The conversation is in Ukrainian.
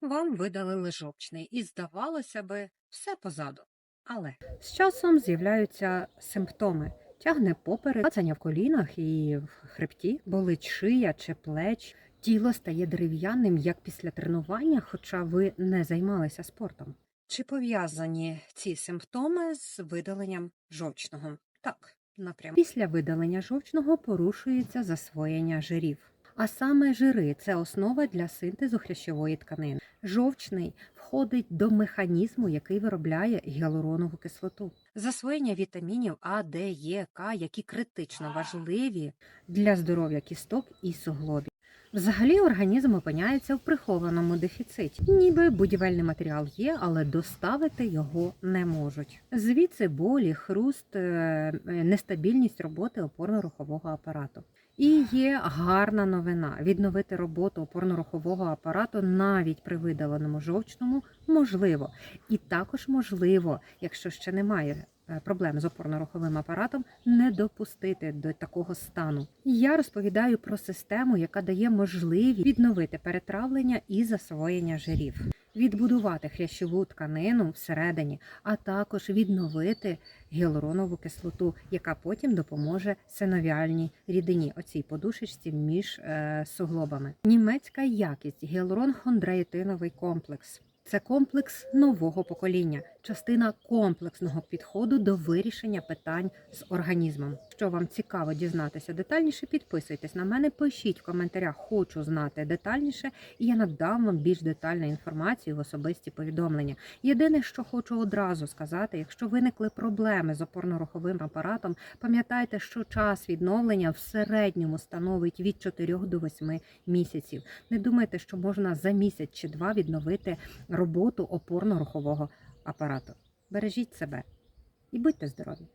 Вам видалили жовчний, і здавалося би, все позаду. Але з часом з'являються симптоми. Тягне поперек, пацання в колінах і в хребті, болить шия чи плеч. Тіло стає дерев'яним, як після тренування, хоча ви не займалися спортом. Чи пов'язані ці симптоми з видаленням жовчного? Так, напряму. Після видалення жовчного порушується засвоєння жирів. А саме жири це основа для синтезу хрящової тканини. Жовчний входить до механізму, який виробляє гіалуронову кислоту. Засвоєння вітамінів А, Д, Е, К, які критично важливі для здоров'я кісток і суглобів. Взагалі організм опиняється в прихованому дефіциті. Ніби будівельний матеріал є, але доставити його не можуть. Звідси болі, хруст, е, е, нестабільність роботи опорно-рухового апарату. І є гарна новина: відновити роботу опорно-рухового апарату навіть при видаленому жовчному можливо. І також можливо, якщо ще немає проблем з опорно-руховим апаратом, не допустити до такого стану. Я розповідаю про систему, яка дає можливість відновити перетравлення і засвоєння жирів. Відбудувати хрящову тканину всередині, а також відновити гіалуронову кислоту, яка потім допоможе синовіальній рідині, оцій подушечці між е, суглобами. Німецька якість гіалурон-хондроїтиновий комплекс. Це комплекс нового покоління, частина комплексного підходу до вирішення питань з організмом. Що вам цікаво дізнатися детальніше, підписуйтесь на мене, пишіть в коментарях, хочу знати детальніше, і я надам вам більш детальну інформацію в особисті повідомлення. Єдине, що хочу одразу сказати, якщо виникли проблеми з опорно-руховим апаратом, пам'ятайте, що час відновлення в середньому становить від 4 до 8 місяців. Не думайте, що можна за місяць чи два відновити роботу опорно-рухового апарату. Бережіть себе і будьте здорові!